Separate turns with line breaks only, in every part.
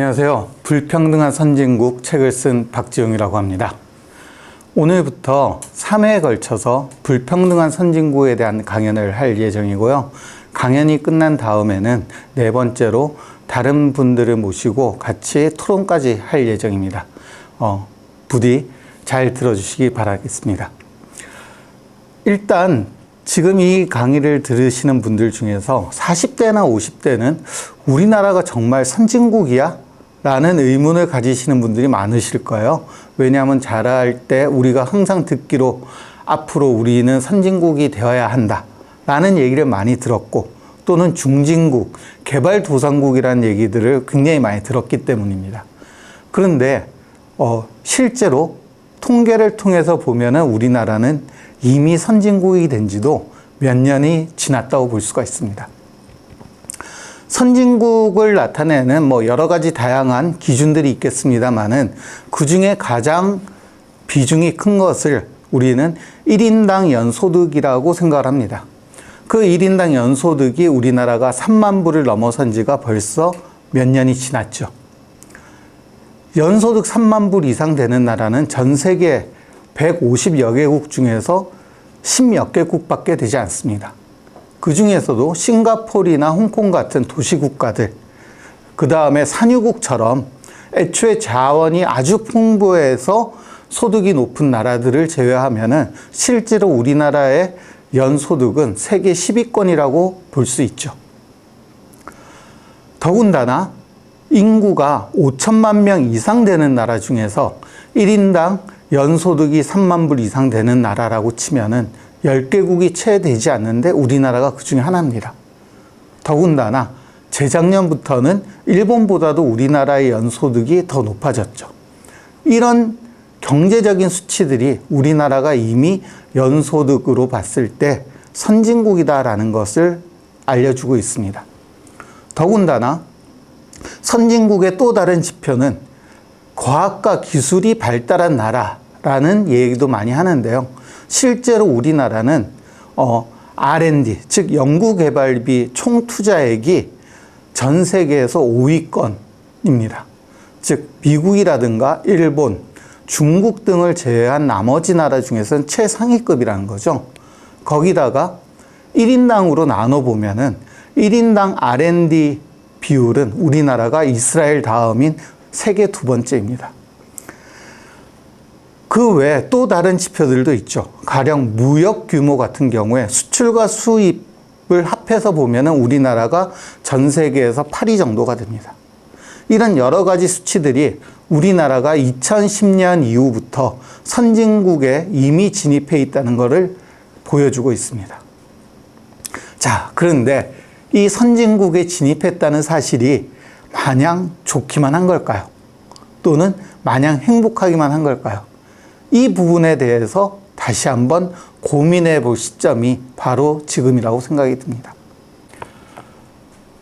안녕하세요. 불평등한 선진국 책을 쓴 박지용이라고 합니다. 오늘부터 3회에 걸쳐서 불평등한 선진국에 대한 강연을 할 예정이고요. 강연이 끝난 다음에는 네 번째로 다른 분들을 모시고 같이 토론까지 할 예정입니다. 어, 부디 잘 들어주시기 바라겠습니다. 일단 지금 이 강의를 들으시는 분들 중에서 40대나 50대는 우리나라가 정말 선진국이야? 라는 의문을 가지시는 분들이 많으실 거예요. 왜냐하면 자랄 때 우리가 항상 듣기로 앞으로 우리는 선진국이 되어야 한다. 라는 얘기를 많이 들었고 또는 중진국, 개발도상국이라는 얘기들을 굉장히 많이 들었기 때문입니다. 그런데 어, 실제로 통계를 통해서 보면은 우리나라는 이미 선진국이 된 지도 몇 년이 지났다고 볼 수가 있습니다. 선진국을 나타내는 뭐 여러 가지 다양한 기준들이 있겠습니다만은 그 중에 가장 비중이 큰 것을 우리는 1인당 연소득이라고 생각을 합니다. 그 1인당 연소득이 우리나라가 3만 불을 넘어선 지가 벌써 몇 년이 지났죠. 연소득 3만 불 이상 되는 나라는 전 세계 150여 개국 중에서 10몇 개국밖에 되지 않습니다. 그 중에서도 싱가포르나 홍콩 같은 도시 국가들, 그 다음에 산유국처럼 애초에 자원이 아주 풍부해서 소득이 높은 나라들을 제외하면은 실제로 우리나라의 연소득은 세계 10위권이라고 볼 수 있죠. 더군다나 인구가 5천만 명 이상 되는 나라 중에서 1인당 연소득이 3만 불 이상 되는 나라라고 치면은 10개국이 채 되지 않는데 우리나라가 그 중에 하나입니다. 더군다나 재작년부터는 일본보다도 우리나라의 연소득이 더 높아졌죠. 이런 경제적인 수치들이 우리나라가 이미 연소득으로 봤을 때 선진국이다라는 것을 알려주고 있습니다. 더군다나 선진국의 또 다른 지표는 과학과 기술이 발달한 나라라는 얘기도 많이 하는데요. 실제로 우리나라는 어, R&D, 즉 연구개발비 총 투자액이 전 세계에서 5위권입니다. 즉 미국이라든가 일본, 중국 등을 제외한 나머지 나라 중에서는 최상위급이라는 거죠. 거기다가 1인당으로 나눠 보면은 1인당 R&D 비율은 우리나라가 이스라엘 다음인 세계 두 번째입니다. 그 외에 또 다른 지표들도 있죠. 가령 무역 규모 같은 경우에 수출과 수입을 합해서 보면 우리나라가 전 세계에서 8위 정도가 됩니다. 이런 여러 가지 수치들이 우리나라가 2010년 이후부터 선진국에 이미 진입해 있다는 것을 보여주고 있습니다. 자, 그런데 이 선진국에 진입했다는 사실이 마냥 좋기만 한 걸까요? 또는 마냥 행복하기만 한 걸까요? 이 부분에 대해서 다시 한번 고민해 볼 시점이 바로 지금이라고 생각이 듭니다.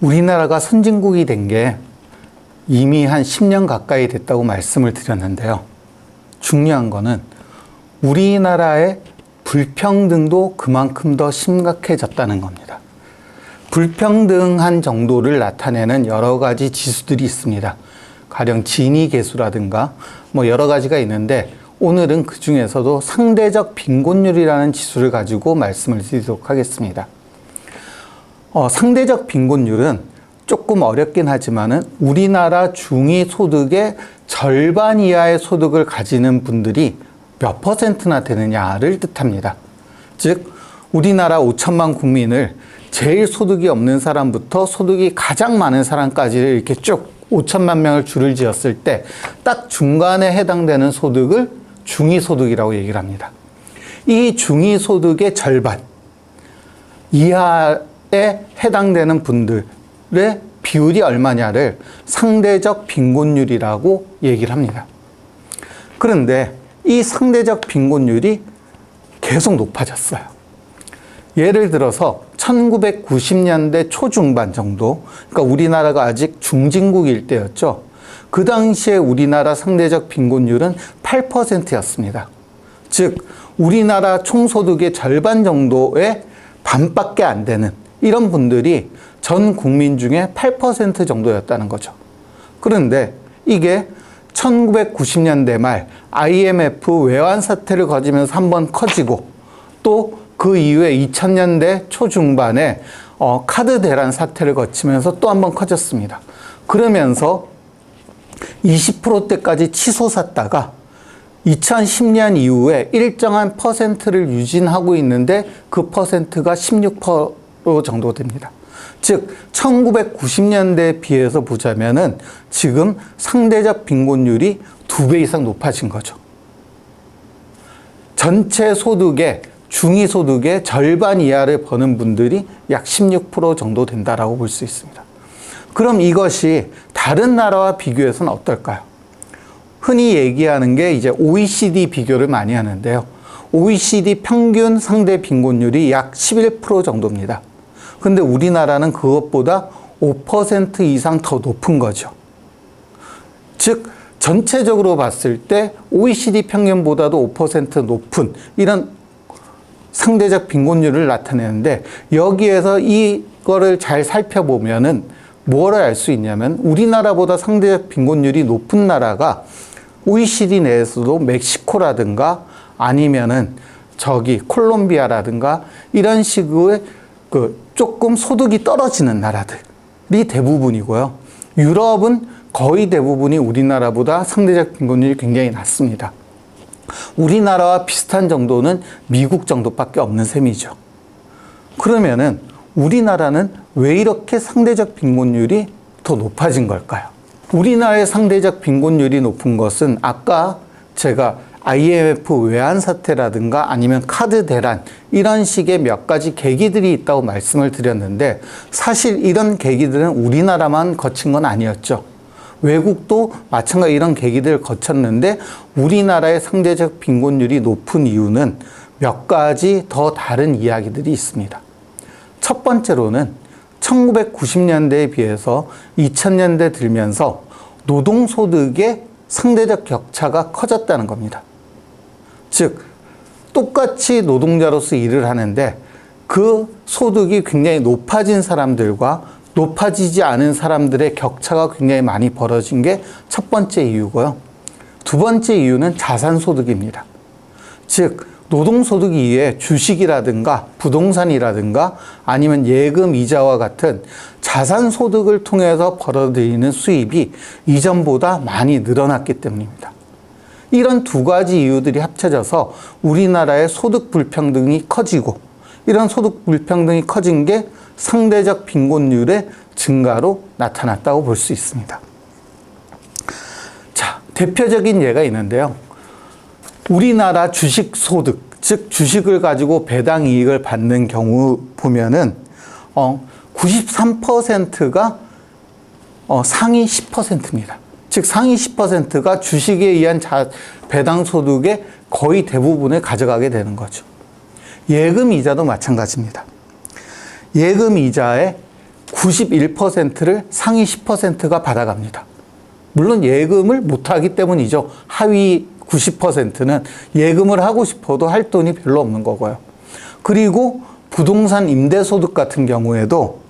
우리나라가 선진국이 된 게 이미 한 10년 가까이 됐다고 말씀을 드렸는데요. 중요한 거는 우리나라의 불평등도 그만큼 더 심각해졌다는 겁니다. 불평등한 정도를 나타내는 여러 가지 지수들이 있습니다. 가령 진위 계수라든가 뭐 여러 가지가 있는데 오늘은 그 중에서도 상대적 빈곤율이라는 지수를 가지고 말씀을 드리도록 하겠습니다. 어, 상대적 빈곤율은 조금 어렵긴 하지만은 우리나라 중위 소득의 절반 이하의 소득을 가지는 분들이 몇 퍼센트나 되느냐를 뜻합니다. 즉, 우리나라 5천만 국민을 제일 소득이 없는 사람부터 소득이 가장 많은 사람까지를 이렇게 쭉 5천만 명을 줄을 지었을 때 딱 중간에 해당되는 소득을 중위소득이라고 얘기를 합니다. 이 중위소득의 절반 이하에 해당되는 분들의 비율이 얼마냐를 상대적 빈곤율이라고 얘기를 합니다. 그런데 이 상대적 빈곤율이 계속 높아졌어요. 예를 들어서 1990년대 초중반 정도, 그러니까 우리나라가 아직 중진국일 때였죠. 그 당시에 우리나라 상대적 빈곤율은 8%였습니다. 즉, 우리나라 총소득의 절반 정도의 반밖에 안 되는 이런 분들이 전 국민 중에 8% 정도였다는 거죠. 그런데 이게 1990년대 말 IMF 외환 사태를 거치면서 한번 커지고 또 그 이후에 2000년대 초중반에 어, 카드 대란 사태를 거치면서 또 한번 커졌습니다. 그러면서 20%대까지 치솟았다가 2010년 이후에 일정한 퍼센트를 유진하고 있는데 그 퍼센트가 16% 정도 됩니다. 즉 1990년대에 비해서 보자면은 지금 상대적 빈곤율이 두 배 이상 높아진 거죠. 전체 소득의 중위 소득의 절반 이하를 버는 분들이 약 16% 정도 된다라고 볼 수 있습니다. 그럼 이것이 다른 나라와 비교해서는 어떨까요? 흔히 얘기하는 게 이제 OECD 비교를 많이 하는데요. OECD 평균 상대 빈곤율이 약 11% 정도입니다. 근데 우리나라는 그것보다 5% 이상 더 높은 거죠. 즉, 전체적으로 봤을 때 OECD 평균보다도 5% 높은 이런 상대적 빈곤율을 나타내는데 여기에서 이거를 잘 살펴보면은 뭐를 알 수 있냐면 우리나라보다 상대적 빈곤율이 높은 나라가 OECD 내에서도 멕시코라든가 아니면은 저기 콜롬비아라든가 이런 식의 그 조금 소득이 떨어지는 나라들이 대부분이고요. 유럽은 거의 대부분이 우리나라보다 상대적 빈곤율이 굉장히 낮습니다. 우리나라와 비슷한 정도는 미국 정도밖에 없는 셈이죠. 그러면은 우리나라는 왜 이렇게 상대적 빈곤율이 더 높아진 걸까요? 우리나라의 상대적 빈곤율이 높은 것은 아까 제가 IMF 외환 사태라든가 아니면 카드 대란 이런 식의 몇 가지 계기들이 있다고 말씀을 드렸는데 사실 이런 계기들은 우리나라만 거친 건 아니었죠. 외국도 마찬가지 이런 계기들을 거쳤는데 우리나라의 상대적 빈곤율이 높은 이유는 몇 가지 더 다른 이야기들이 있습니다. 첫 번째로는 1990년대에 비해서 2000년대 들면서 노동소득의 상대적 격차가 커졌다는 겁니다. 즉, 똑같이 노동자로서 일을 하는데 그 소득이 굉장히 높아진 사람들과 높아지지 않은 사람들의 격차가 굉장히 많이 벌어진 게 첫 번째 이유고요. 두 번째 이유는 자산소득입니다. 즉, 노동소득 이외에 주식이라든가 부동산이라든가 아니면 예금 이자와 같은 자산소득을 통해서 벌어들이는 수입이 이전보다 많이 늘어났기 때문입니다. 이런 두 가지 이유들이 합쳐져서 우리나라의 소득 불평등이 커지고 이런 소득 불평등이 커진 게 상대적 빈곤율의 증가로 나타났다고 볼 수 있습니다. 자, 대표적인 예가 있는데요. 우리나라 주식 소득, 즉 주식을 가지고 배당 이익을 받는 경우 보면은 어 93%가 어 상위 10%입니다. 즉 상위 10%가 주식에 의한 자, 배당 소득의 거의 대부분을 가져가게 되는 거죠. 예금 이자도 마찬가지입니다. 예금 이자의 91%를 상위 10%가 받아갑니다. 물론 예금을 못하기 때문이죠. 하위 90%는 예금을 하고 싶어도 할 돈이 별로 없는 거고요. 그리고 부동산 임대소득 같은 경우에도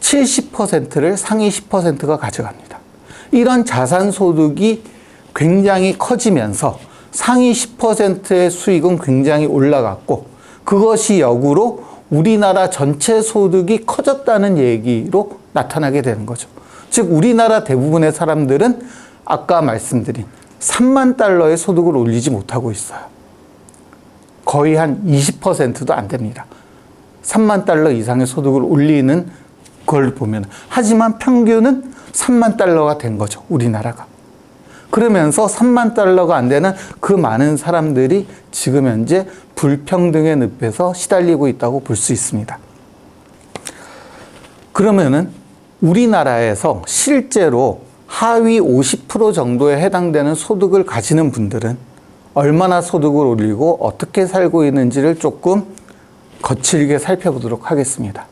70%를 상위 10%가 가져갑니다. 이런 자산소득이 굉장히 커지면서 상위 10%의 수익은 굉장히 올라갔고 그것이 역으로 우리나라 전체 소득이 커졌다는 얘기로 나타나게 되는 거죠. 즉, 우리나라 대부분의 사람들은 아까 말씀드린 3만 달러의 소득을 올리지 못하고 있어요. 거의 한 20%도 안 됩니다. 3만 달러 이상의 소득을 올리는 걸 보면. 하지만 평균은 3만 달러가 된 거죠. 우리나라가. 그러면서 3만 달러가 안 되는 그 많은 사람들이 지금 현재 불평등의 늪에서 시달리고 있다고 볼 수 있습니다. 그러면은 우리나라에서 실제로 하위 50% 정도에 해당되는 소득을 가지는 분들은 얼마나 소득을 올리고 어떻게 살고 있는지를 조금 거칠게 살펴보도록 하겠습니다.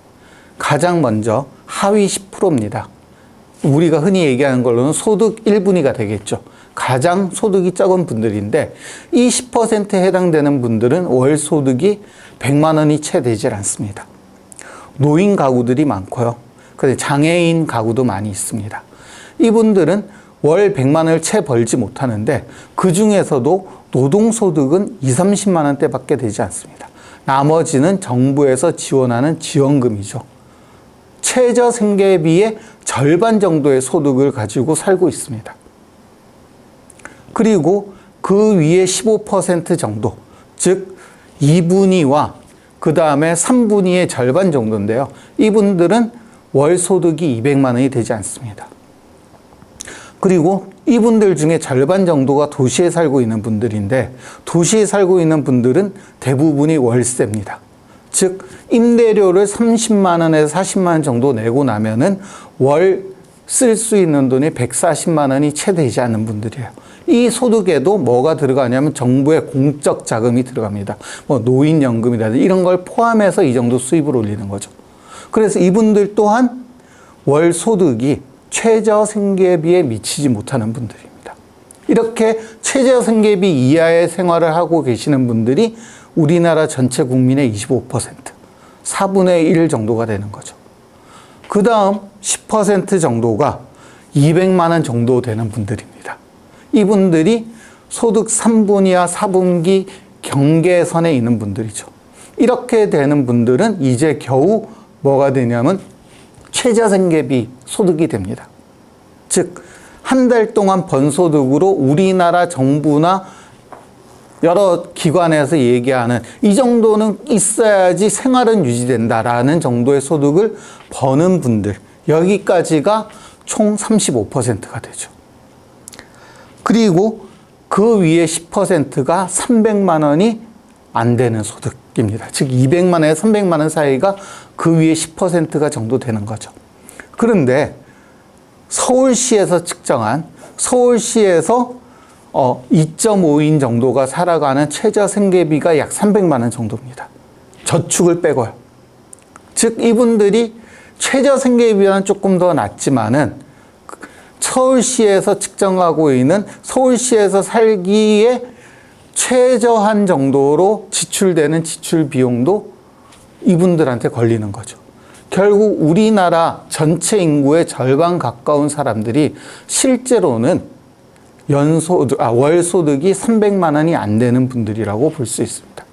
가장 먼저 하위 10%입니다. 우리가 흔히 얘기하는 걸로는 소득 1분위가 되겠죠. 가장 소득이 적은 분들인데 이 10%에 해당되는 분들은 월 소득이 100만 원이 채 되질 않습니다. 노인 가구들이 많고요. 근데 장애인 가구도 많이 있습니다. 이분들은 월 100만 원을 채 벌지 못하는데 그 중에서도 노동소득은 2, 30만 원대밖에 되지 않습니다. 나머지는 정부에서 지원하는 지원금이죠. 최저 생계비의 절반 정도의 소득을 가지고 살고 있습니다. 그리고 그 위에 15% 정도, 즉 2분위와 그 다음에 3분위의 절반 정도인데요. 이분들은 월 소득이 200만 원이 되지 않습니다. 그리고 이분들 중에 절반 정도가 도시에 살고 있는 분들인데 도시에 살고 있는 분들은 대부분이 월세입니다. 즉 임대료를 30만 원에서 40만 원 정도 내고 나면은 월 쓸 수 있는 돈이 140만 원이 채 되지 않는 분들이에요. 이 소득에도 뭐가 들어가냐면 정부의 공적 자금이 들어갑니다. 뭐 노인연금이라든지 이런 걸 포함해서 이 정도 수입을 올리는 거죠. 그래서 이분들 또한 월 소득이 최저 생계비에 미치지 못하는 분들입니다. 이렇게 최저 생계비 이하의 생활을 하고 계시는 분들이 우리나라 전체 국민의 25%, 4분의 1 정도가 되는 거죠. 그 다음 10% 정도가 200만 원 정도 되는 분들입니다. 이분들이 소득 3분위와 4분기 경계선에 있는 분들이죠. 이렇게 되는 분들은 이제 겨우 뭐가 되냐면 최저생계비 소득이 됩니다. 즉, 한 달 동안 번 소득으로 우리나라 정부나 여러 기관에서 얘기하는 이 정도는 있어야지 생활은 유지된다라는 정도의 소득을 버는 분들, 여기까지가 총 35%가 되죠. 그리고 그 위에 10%가 300만 원이 안 되는 소득입니다. 즉 200만 원에서 300만 원 사이가 그 위에 10%가 정도 되는 거죠. 그런데 서울시에서 측정한 서울시에서 어, 2.5인 정도가 살아가는 최저 생계비가 약 300만 원 정도입니다. 저축을 빼고요. 즉 이분들이 최저 생계비는 조금 더 낮지만은 서울시에서 측정하고 있는 서울시에서 살기에 최저한 정도로 지출되는 지출 비용도 이분들한테 걸리는 거죠. 결국 우리나라 전체 인구의 절반 가까운 사람들이 실제로는 연소득, 아, 월소득이 300만 원이 안 되는 분들이라고 볼 수 있습니다.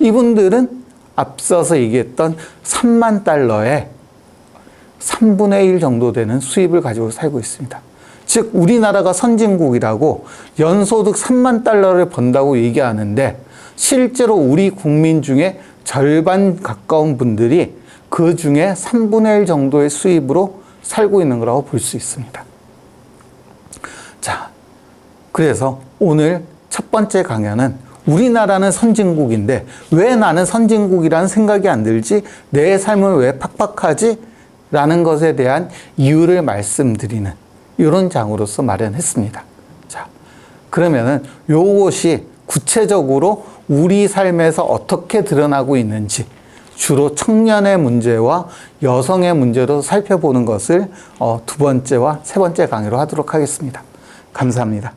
이분들은 앞서서 얘기했던 3만 달러의 3분의 1 정도 되는 수입을 가지고 살고 있습니다. 즉, 우리나라가 선진국이라고 연소득 3만 달러를 번다고 얘기하는데 실제로 우리 국민 중에 절반 가까운 분들이 그 중에 3분의 1 정도의 수입으로 살고 있는 거라고 볼 수 있습니다. 자, 그래서 오늘 첫 번째 강연은 우리나라는 선진국인데 왜 나는 선진국이라는 생각이 안 들지? 내 삶은 왜 팍팍하지? 라는 것에 대한 이유를 말씀드리는 이런 장으로서 마련했습니다. 자, 그러면은 요것이 구체적으로 우리 삶에서 어떻게 드러나고 있는지 주로 청년의 문제와 여성의 문제로 살펴보는 것을 어, 두 번째와 세 번째 강의로 하도록 하겠습니다. 감사합니다.